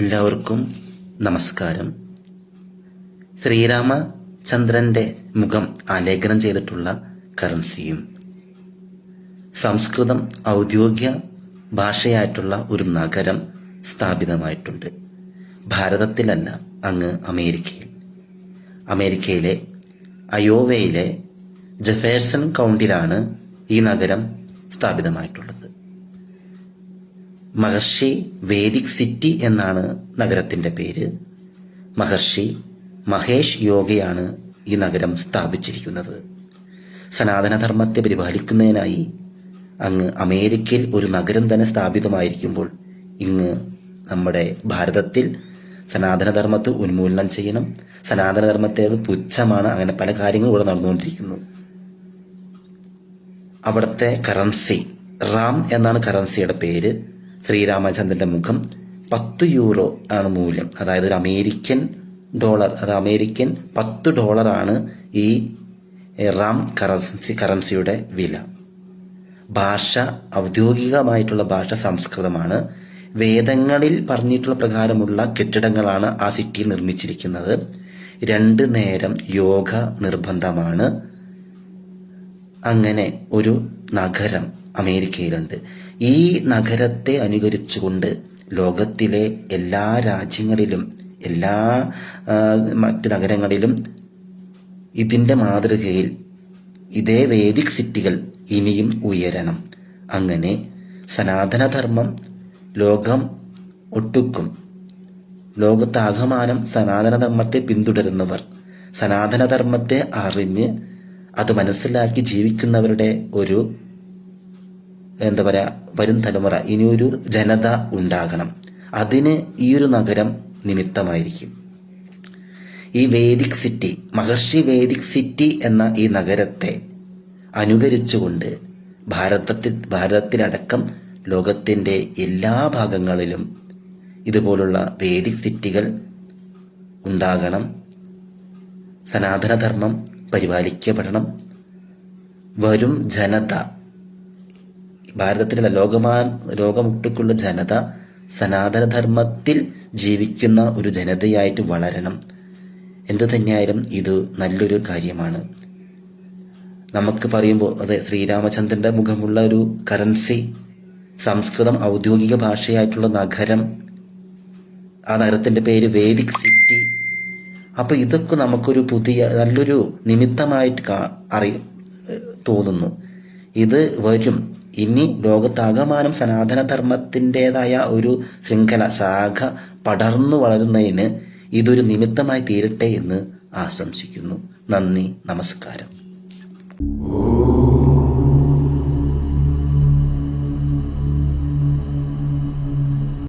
എല്ലാവർക്കും നമസ്കാരം. ശ്രീരാമചന്ദ്രന്റെ മുഖം ആലേഖനം ചെയ്തിട്ടുള്ള കറൻസിയും സംസ്കൃതം ഔദ്യോഗിക ഭാഷയായിട്ടുള്ള ഒരു നഗരം സ്ഥാപിതമായിട്ടുണ്ട്. ഭാരതത്തിലല്ല അങ്ങ് അമേരിക്കയിൽ. അമേരിക്കയിലെ അയോവയിലെ ജഫേഴ്സൺ കൗണ്ടിലാണ് ഈ നഗരം സ്ഥാപിതമായിട്ടുള്ളത്. മഹർഷി വേദിക് സിറ്റി എന്നാണ് നഗരത്തിന്റെ പേര്. മഹർഷി മഹേഷ് യോഗയാണ് ഈ നഗരം സ്ഥാപിച്ചിരിക്കുന്നത്. സനാതനധർമ്മത്തെ പരിപാലിക്കുന്നതിനായി അങ്ങ് അമേരിക്കയിൽ ഒരു നഗരം തന്നെ സ്ഥാപിതമായിരിക്കുമ്പോൾ ഇങ്ങ് നമ്മുടെ ഭാരതത്തിൽ സനാതനധർമ്മത്തെ ഉന്മൂലനം ചെയ്യണം. സനാതനധർമ്മത്തെ പുച്ഛമാണ്. അങ്ങനെ പല കാര്യങ്ങളും ഇവിടെ നടന്നുകൊണ്ടിരിക്കുന്നു. അവിടുത്തെ കറൻസി റാം എന്നാണ് കറൻസിയുടെ പേര്. ശ്രീരാമചന്ദ്രന്റെ മുഖം പത്ത് യൂറോ ആണ് മൂല്യം. അതായത് ഒരു അമേരിക്കൻ ഡോളർ അത് അമേരിക്കൻ പത്ത് ഡോളറാണ് ഈ റാം കറൻസി കറൻസിയുടെ വില. ഭാഷ ഔദ്യോഗികമായിട്ടുള്ള ഭാഷ സംസ്കൃതമാണ്. വേദങ്ങളിൽ പറഞ്ഞിട്ടുള്ള പ്രകാരമുള്ള കെട്ടിടങ്ങളാണ് ആ സിറ്റിയിൽ നിർമ്മിച്ചിരിക്കുന്നത്. രണ്ട് നേരം യോഗ നിർബന്ധമാണ്. അങ്ങനെ ഒരു നഗരം അമേരിക്കയിലുണ്ട്. ഈ നഗരത്തെ അനുകരിച്ചുകൊണ്ട് ലോകത്തിലെ എല്ലാ രാജ്യങ്ങളിലും എല്ലാ മറ്റ് നഗരങ്ങളിലും ഇതിന്റെ മാതൃകയിൽ ഇതേ വേദിക് സിറ്റികൾ ഇനിയും ഉയരണം. അങ്ങനെ സനാതനധർമ്മം ലോകം ഒട്ടുക്കും. ലോകത്താകമാനം സനാതനധർമ്മത്തെ പിന്തുടരുന്നവർ സനാതനധർമ്മത്തെ അറിഞ്ഞ് അത് മനസ്സിലാക്കി ജീവിക്കുന്നവരുടെ ഒരു എന്താ പറയുക വരും തലമുറ ഇനിയൊരു ജനത ഉണ്ടാകണം. അതിന് ഈ ഒരു നഗരം നിമിത്തമായിരിക്കും. ഈ Vedic City Maharishi Vedic City എന്ന ഈ നഗരത്തെ അനുകരിച്ചുകൊണ്ട് ഭാരതത്തിൽ ഭാരതത്തിലടക്കം ലോകത്തിന്റെ എല്ലാ ഭാഗങ്ങളിലും ഇതുപോലുള്ള വേദിക് സിറ്റികൾ ഉണ്ടാകണം. സനാതനധർമ്മം പരിപാലിക്കപ്പെടണം. വരും ജനത. ഭാരതത്തിലെ ലോകമാ ലോകമൊട്ടുക്കുള്ള ജനത സനാതനധർമ്മത്തിൽ ജീവിക്കുന്ന ഒരു ജനതയായിട്ട് വളരണം. എന്തു തന്നെയായാലും ഇത് നല്ലൊരു കാര്യമാണ്. നമുക്ക് പറയുമ്പോൾ അതെ ശ്രീരാമചന്ദ്രന്റെ മുഖമുള്ള ഒരു കറൻസി സംസ്കൃതം ഔദ്യോഗിക ഭാഷയായിട്ടുള്ള നഗരം ആ നഗരത്തിന്റെ പേര് വേദിക് സിറ്റി അപ്പൊ ഇതൊക്കെ നമുക്കൊരു പുതിയ നല്ലൊരു നിമിത്തമായിട്ട് അറിയ തോന്നുന്നു. ഇത് വരും. ഇനി ലോകത്താകമാനം സനാതനധർമ്മത്തിന്റെതായ ഒരു ശൃംഖല ശാഖ പടർന്നു വളരുന്നതിന് ഇതൊരു നിമിത്തമായി തീരട്ടെ എന്ന് ആശംസിക്കുന്നു. നന്ദി നമസ്കാരം. ഓ